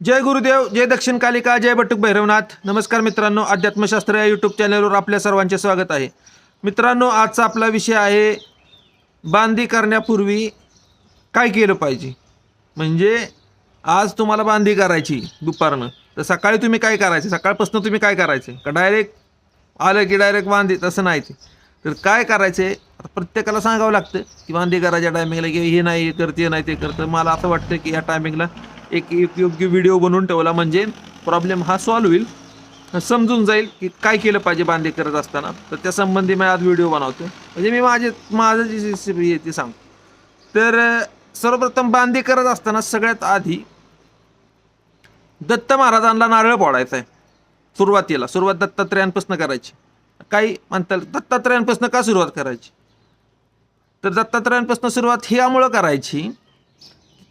जय गुरुदेव जय दक्षिण कालिका जय बटुक भैरवनाथ. नमस्कार मित्रांनो अध्यात्मशास्त्र या यूट्यूब चॅनलवर आपल्या सर्वांचे स्वागत आहे. मित्रांनो आजचा आपला विषय आहे बांधी करण्यापूर्वी काय केलं पाहिजे? म्हणजे आज तुम्हाला बांधी करायची दुपारनं. तर सकाळी तुम्ही काय करायचे? सकाळपासून तुम्ही काय करायचे? का डायरेक्ट आलं की डायरेक्ट बांधी तसं नाही ते. तर काय करायचे आता प्रत्येकाला सांगावं लागतं की बांधी करायच्या टायमिंगला की हे नाही हे करते नाही ते करतं. मला असं वाटतं की या टायमिंगला एक एक योग्य व्हिडिओ बनवून ठेवला म्हणजे प्रॉब्लेम हा सॉल्व्ह होईल. समजून जाईल की काय केलं पाहिजे बांधे करत असताना. तर त्या संबंधी मी आज व्हिडिओ बनवतो. म्हणजे मी माझे माझं जी रेसिपी आहे ती सांगतो. तर सर्वप्रथम बांधे करत असताना सगळ्यात आधी दत्त महाराजांना नारळ फोडायचा आहे. सुरुवातीला सुरुवात दत्तात्रयांपासून करायची. काही म्हणतात दत्तात्रयांपासून का सुरुवात करायची? तर दत्तात्रयांपासून सुरुवात ह्यामुळं करायची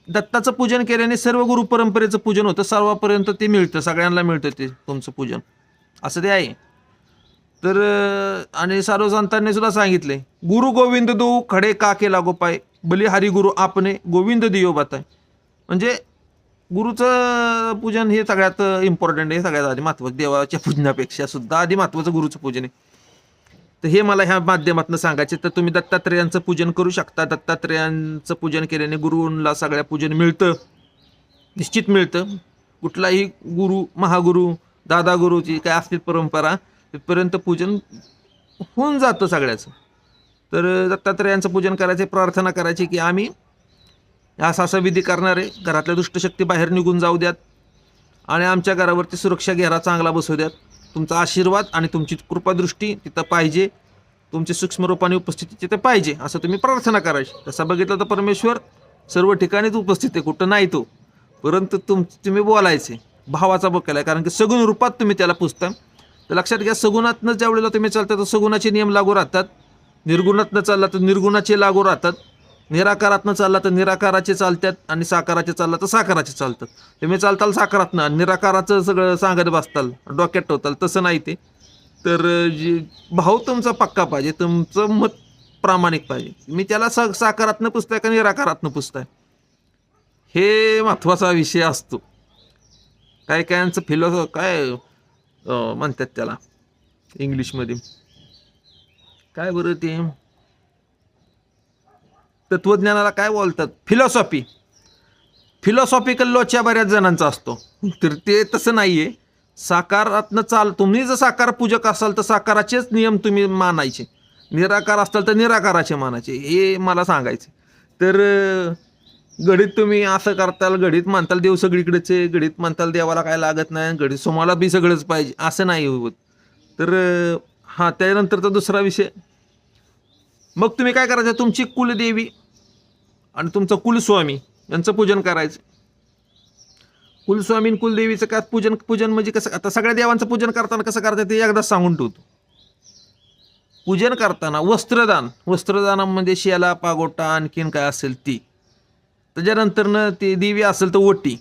दत्ताचं पूजन केल्याने सर्व गुरु परंपरेचं पूजन होतं. सर्वापर्यंत ते मिळतं. सगळ्यांना मिळतं ते तुमचं पूजन. असं ते आहे. तर आणि सर्वसंतांनी सुद्धा सांगितले गुरु गोविंद देऊ खडे का केला गोपाय बली हरिगुरु गुरु आपणे गोविंद दियो बाताय. म्हणजे गुरुचं पूजन हे सगळ्यात इम्पॉर्टंट आहे सगळ्यात आधी महत्त्वाचं देवाच्या पूजनापेक्षा सुद्धा आधी महत्त्वाचं गुरुचं पूजन आहे. तर हे मला ह्या माध्यमातून सांगायचे. तर तुम्ही दत्तात्रेयांचं पूजन करू शकता. दत्तात्रेयांचं पूजन केल्याने गुरुंला सगळ्या पूजन मिळतं. निश्चित मिळतं. कुठलाही गुरु महागुरु दादा गुरुची काय असतील परंपरा तिथपर्यंत पूजन होऊन जातं सगळ्याचं. तर दत्तात्रेयांचं पूजन करायचे प्रार्थना करायची की आम्ही असा असा विधी करणारे घरातल्या दुष्टशक्ती बाहेर निघून जाऊ द्यात आणि आमच्या घरावरती सुरक्षा घेरा चांगला बसू द्यात. तुमचा आशीर्वाद आणि तुमची कृपादृष्टी तिथं पाहिजे. तुमची सूक्ष्म रूपाने उपस्थिती तिथे पाहिजे असं तुम्ही प्रार्थना करायची. तसा बघितलं तर परमेश्वर सर्व ठिकाणीच उपस्थित आहे कुठं नाही तो. परंतु तुम तुम्ही बोलायचे भावाचा बोकायला आहे कारण की सगुण रूपात तुम्ही त्याला पुसता. तर लक्षात घ्या सगुणातनं ज्या वेळेला तुम्ही चालता तर सगुणाचे नियम लागू राहतात. निर्गुणातनं चालला तर निर्गुणाचे लागू राहतात. निराकारातनं चालला तर निराकाराचे चालतात आणि साकाराचे चालला तर साकाराचे चालतात. तुम्ही चालताल साकारातनं आणि निराकाराचं सगळं सांगत बसताल डोक्यात ठेवताल तसं नाही ते. तर जी भाव तुमचा पक्का पाहिजे तुमचं मत प्रामाणिक पाहिजे. मी त्याला सा साकारातनं पुसताय का निराकारातनं पुसताय? हे महत्त्वाचा विषय असतो. काय कायांचं फिलॉसॉ काय म्हणतात त्याला इंग्लिशमध्ये. काय बरं ते? तत्वज्ञानाला काय बोलतात? फिलॉसॉफी फिलॉसॉफिकल लोच्या बऱ्याच जणांचा असतो. तर ते तसं नाही आहे साकारातनं चाल तुम्ही जर साकार पूजक असाल तर साकाराचेच नियम तुम्ही मानायचे. निराकार असाल तर निराकाराचे मानायचे. हे मला सांगायचे तर गडीत घडीत तुम्ही असं करताल घडीत मानताल देव सगळीकडेच आहे घडीत देवाला काय लागत नाही घडीत सोमाला बी सगळंच पाहिजे. असं नाही होत. तर हां त्यानंतरचा दुसरा विषय. मग तुम्ही काय करायचं? तुमची कुलदेवी आणि तुमचं कुलस्वामी यांचं पूजन करायचं. कुलस्वामी आणि कुलदेवीचं काय पूजन पूजन म्हणजे कसं? आता सगळ्या देवांचं पूजन करताना कसं करायचं? ते एकदाच सांगून ठेवतो. पूजन करताना वस्त्रदान वस्त्रदानामध्ये म्हणजे शेला पागोटा आणखीन काय असेल ती. त्याच्यानंतरनं ते देवी असेल तर ओटी.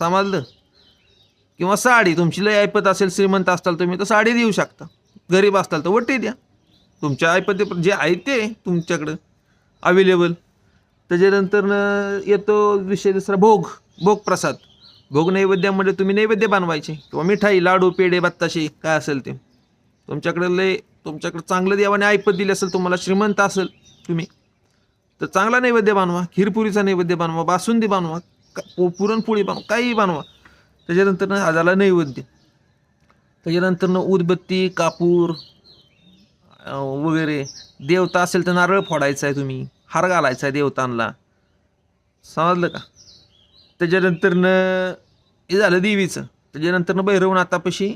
समजलं? किंवा साडी तुमची लय ऐपत असेल श्रीमंत असाल तुम्ही तर साडी देऊ शकता. गरीब असाल तर ओटी द्या. तुमच्या ऐपती जे आहे ते तुमच्याकडं अवेलेबल त्याच्यानंतरनं येतो विषय दुसरा भोग. भोग प्रसाद. भोग नैवेद्यामध्ये म्हणजे तुम्ही नैवेद्य बनवायचे. किंवा मिठाई लाडू पेढे बत्ताशे काय असेल ते. तुमच्याकडे लय तुमच्याकडे चांगलं देवाने ऐपत दिली असेल तुम्हाला श्रीमंत असेल तुम्ही तर चांगला नैवेद्य बनवा. खीरपुरीचा नैवेद्य बनवा बासुंदी बनवा का- पुरणपोळी बनवा काहीही बनवा. त्याच्यानंतरनं झाला नैवेद्य. त्याच्यानंतरनं उदबत्ती कापूर वगैरे. देवता असेल तर नारळ फोडायचा आहे तुम्ही. हार घालायचा आहे देवतांना. समजलं का? त्याच्यानंतरनं हे झालं देवीचं. त्याच्यानंतरनं भैरवनाथापाशी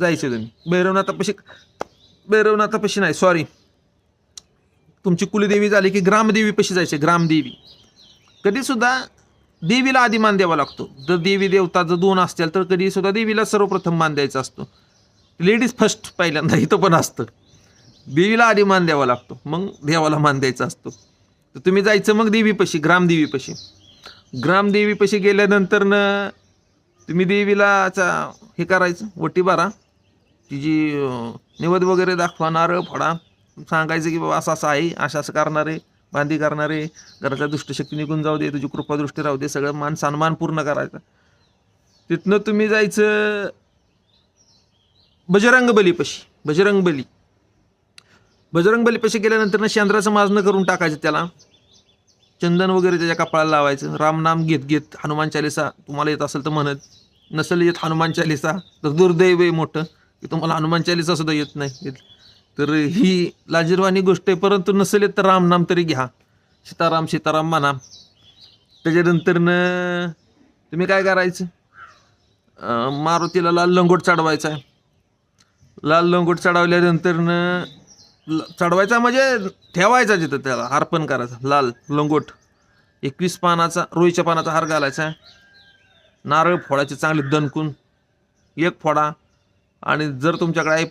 जायचं तुम्ही. भैरवनाथापाशी भैरवनाथापाशी नाही सॉरी तुमची कुलदेवी झाली की ग्रामदेवीपाशी जायचे ग्रामदेवी. कधीसुद्धा देवीला आधी मान द्यावा लागतो. जर देवी देवता जर दोन असतील तर कधीसुद्धा देवीला सर्वप्रथम मान द्यायचा असतो. लेडीज फर्स्ट पहिल्यांदा इथं पण असतं. देवीला आधी मान द्यावा लागतो. मग देवाला मान द्यायचा असतो. तर तुम्ही जायचं मग देवीपाशी ग्रामदेवीपाशी. ग्रामदेवीपाशी गेल्यानंतरनं तुम्ही देवीलाचा हे करायचं वटी बारा तिची निवद वगैरे दाखवा नारळ फोडा. सांगायचं की बाबा असं असं आहे असं असं करणारे बांधी करणारे घराच्या दुष्टशक्ती निघून जाऊ दे तुझी कृपादृष्टी राहू दे सगळं मान सन्मान पूर्ण करायचा. तिथनं तुम्ही जायचं बजरंग बलीपाशी बजरंग बली बजरंग बलीपाशी गेल्यानंतर ना शेंद्राचं माजणं करून टाकायचं त्याला. चंदन वगैरे त्याच्या कपाळाला लावायचं. रामनाम घेत घेत हनुमान चालिसा तुम्हाला येत असेल तर म्हणत. नसेल येत हनुमान चालिसा तर दुर्दैव आहे मोठं. की तुम्हाला हनुमान चालिसा सुद्धा येत नाही. तर ही लाजीरवाणी गोष्ट आहे. परंतु नसेल येत तर रामनाम तरी घ्या. सीताराम सीताराम म्हणा. त्याच्यानंतरनं तुम्ही काय करायचं? मारुतीला लाल लंगोट चढवायचा आहे. लाल लंगोट चढवल्यानंतरनं चढवायचा म्हणजे ठेवायचा जिथं त्याला अर्पण करायचा. लाल लंगोट. एकवीस पानाचा रोईच्या पानाचा हार घालायचा. नारळ फोडायचे चांगले दणकून. एक फोडा. आणि जर तुमच्याकडे आहे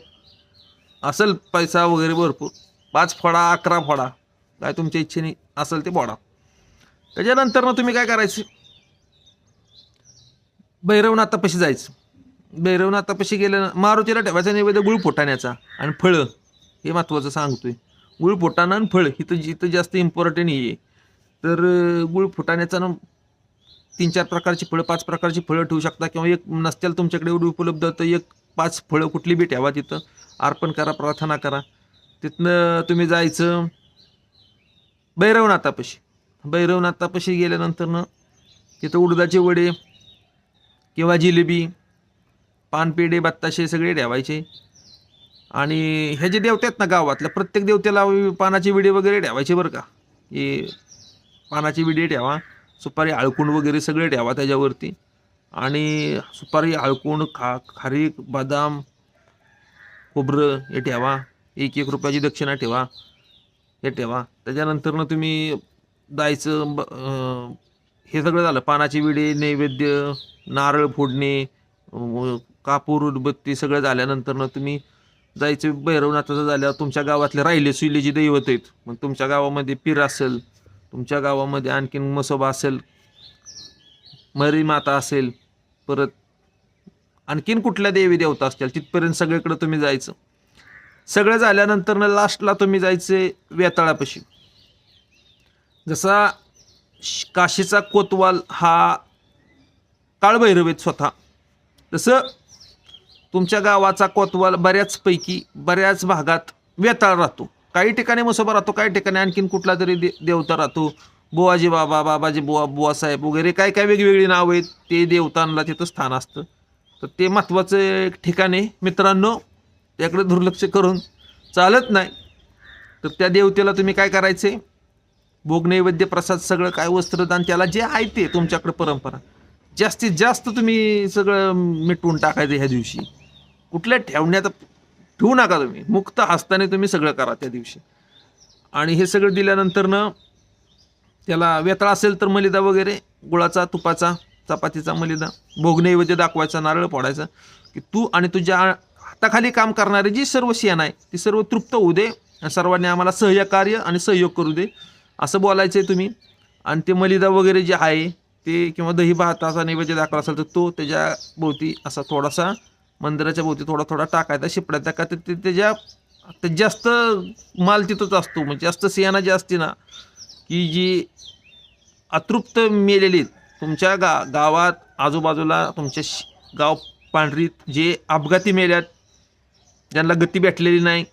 असेल पैसा वगैरे भरपूर पाच फोडा अकरा फोडा. काय तुमच्या इच्छेने असेल ते फोडा. त्याच्यानंतर ना तुम्ही काय करायचं? भैरवनाथापाशी जायचं. भैरवनाथापाशी गेलं मारुतीला ठेवायचा नैवेद्य गुळ फुटाण्याचा आणि फळं. हे महत्त्वाचं सांगतोय. गुळ फुटाणं आणि फळ इथं जिथं जास्त इम्पॉर्टंट आहे तर गुळ फुटाण्याचा ना तीन चार प्रकारची फळं पाच प्रकारची फळं ठेवू शकता किंवा एक नसत्याला तुमच्याकडे एवढी उपलब्ध तर एक पाच फळं कुठली बी ठेवा तिथं. अर्पण करा प्रार्थना करा. तिथनं तुम्ही जायचं भैरवनाथापाशी. भैरवनाथापाशी गेल्यानंतरनं तिथं उडदाचे वडे किंवा जिलेबी पानपेढे बत्ताशे सगळे ठेवायचे. आणि हे जे देवते आहेत ना गावातल्या प्रत्येक देवतेला पानाची विडी वगैरे ठेवायची बरं का? हे पानाची विडी ठेवा सुपारी आळकुंड वगैरे सगळे ठेवा त्याच्यावरती. आणि सुपारी आळकुंड खा खारीक बदाम खोबरं हे ठेवा एक एक रुपयाची दक्षिणा ठेवा हे ठेवा. त्याच्यानंतरनं तुम्ही जायचं ब हे सगळं झालं. पानाची विडे नैवेद्य नारळ फोडणे कापूर उदबत्ती सगळं झाल्यानंतरनं तुम्ही जायचे भैरवनाथाचं झाल्यावर तुमच्या गावातले राहिले सुले जी दैवत आहेत. मग तुमच्या गावामध्ये पीर असेल तुमच्या गावामध्ये आणखीन मसोबा असेल मरी माता असेल परत आणखीन कुठल्या देवी देवता असतील तिथपर्यंत सगळीकडे तुम्ही जायचं. सगळं झाल्यानंतर लास्टला तुम्ही जायचे वेताळापाशी. जसा काशीचा कोतवाल हा काळभैरव आहेत स्वतः. तसं तुमच्या गावाचा कोतवाल बऱ्याचपैकी बऱ्याच भागात वेताळ राहतो. काही ठिकाणी मसोबा राहतो काही ठिकाणी आणखीन कुठला तरी दे देवता राहतो. बुवाजी बाबा बाबाजी बुवा बुवासाहेब वगैरे काय काय वेगवेगळी नावं आहेत ते देवतांना तिथं स्थान असतं. तर ते महत्त्वाचं एक ठिकाण आहे. मित्रांनो त्याकडे दुर्लक्ष करून चालत नाही. तर त्या देवतेला तुम्ही काय करायचे? भोग नैवेद्य प्रसाद सगळं काय वस्त्रदान त्याला जे आहे ते तुमच्याकडे परंपरा. जास्तीत जास्त तुम्ही सगळं मिटवून टाकायचं ह्या दिवशी. कुठल्या ठेवण्यात ठेवू नका तुम्ही. मुक्त हस्ताने तुम्ही सगळं करा त्या दिवशी. आणि हे सगळं दिल्यानंतरनं त्याला वेतळा असेल तर मलिदा वगैरे गुळाचा तुपाचा चपातीचा मलिदा भोग नैवेद्य दाखवायचा नारळ फोडायचा की तू आणि तुझ्या हाताखाली काम करणारी जी सर्व सेना आहे ती सर्व तृप्त होऊ दे आणि सर्वांनी आम्हाला सहकार्य आणि सहयोग करू दे असं बोलायचं आहे तुम्ही. आणि ते मलिदा वगैरे जे आहे ते किंवा दही भाताचा नैवेद्य दाखवला असेल तर तो त्याच्या भोवती असा थोडासा मंदिराच्या भोवती थोडा थोडा टाकायचा शिपडायचा का तर ते त्याच्या ते जास्त माल तिथंच असतो म्हणजे जास्त सियाना जी असते ना की जी अतृप्त मेलेली आहेत. तुमच्या गा गावात आजूबाजूला तुमच्या श- गाव पांढरीत जे अपघाती मेल्यात ज्यांना गती भेटलेली नाही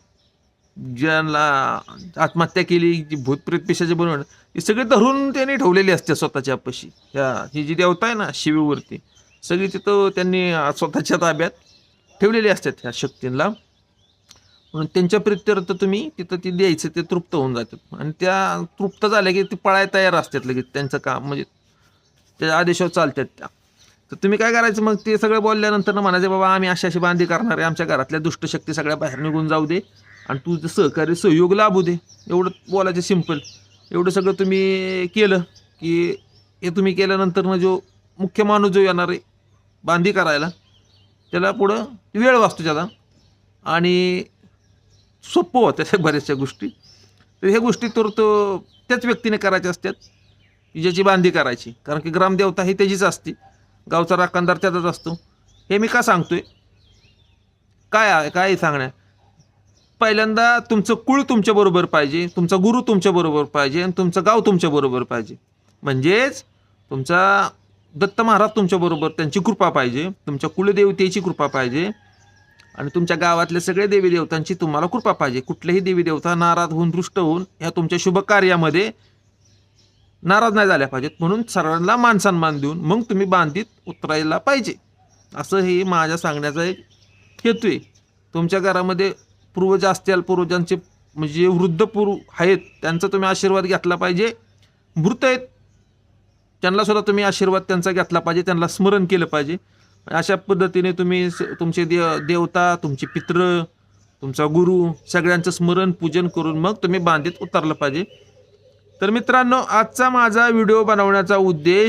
ज्यांना आत्महत्या केली जी भूतप्रेत पेशाचे बनवण हे सगळे धरून त्यांनी ठेवलेली असते स्वतःच्या अपशी ह्या ही जी देवता आहे ना शिवेवरती सगळी तिथं त्यांनी स्वतःच्या ताब्यात ठेवलेली असतात ह्या शक्तींना. म्हणून त्यांच्या प्रित्यर्थ तुम्ही तिथं ती द्यायचं ते तृप्त होऊन जातात. आणि त्या तृप्त झाल्या की ते पळाय तयार असतात लगेच त्यांचं काम. म्हणजे त्या आदेशावर चालतात त्या. तर तुम्ही काय करायचं मग? ते सगळं बोलल्यानंतर ना म्हणायचं बाबा आम्ही अशी अशी बांधी करणार आहे. आमच्या घरातल्या दुष्टशक्ती सगळ्या बाहेर निघून जाऊ दे. आणि तुझं सहकार्य सहयोग लाभू दे. एवढं बोलायचं सिंपल एवढं सगळं तुम्ही केलं की हे तुम्ही केल्यानंतर ना जो मुख्य माणूस जो येणार आहे बांधी करायला त्याला पुढं वेळ वाचतो त्याला. आणि सोपं होतं त्या बऱ्याचशा गोष्टी. तर ह्या गोष्टी तर तो त्याच व्यक्तीने करायच्या असतात ज्याची बांधी करायची. कारण की ग्रामदेवता ही त्याचीच असते. गावचा राखणदार त्याचाच असतो. हे मी का सांगतोय? काय आहे? काय सांगण्या? पहिल्यांदा तुमचं कुळ तुमच्याबरोबर पाहिजे. तुमचा गुरु तुमच्याबरोबर पाहिजे. आणि तुमचं गाव तुमच्याबरोबर पाहिजे. म्हणजेच तुमचा दत्त महाराज तुमच्याबरोबर त्यांची कृपा पाहिजे तुमच्या कुलदेवतेची कृपा पाहिजे आणि तुमच्या गावातल्या सगळ्या देवी देवतांची तुम्हाला कृपा पाहिजे. कुठल्याही देवी देवता नाराज होऊन दृष्ट होऊन ह्या तुमच्या शुभ कार्यामध्ये नाराज नाही झाल्या पाहिजेत. म्हणून सर्वांना मान सन्मान देऊन मग तुम्ही बांधीत उतरायला पाहिजे. असं हे माझ्या सांगण्याचा एक हेतू आहे. तुमच्या घरामध्ये पूर्वज असतील पूर्वजांचे म्हणजे वृद्ध पूर्व आहेत त्यांचा तुम्ही आशीर्वाद घेतला पाहिजे. मृत आहेत त्यांना सुद्धा तुम्ही आशीर्वाद त्यांचा घेतला पाहिजे त्यांना स्मरण केलं पाहिजे. अशा पद्धतीने तुम्ही तुमचे दे देवता तुमचे पित्र तुमचा गुरु सगळ्यांचं स्मरण पूजन करून मग तुम्ही बांधीत उतरलं पाहिजे. तर मित्रांनो आजचा माझा व्हिडिओ बनवण्याचा उद्देश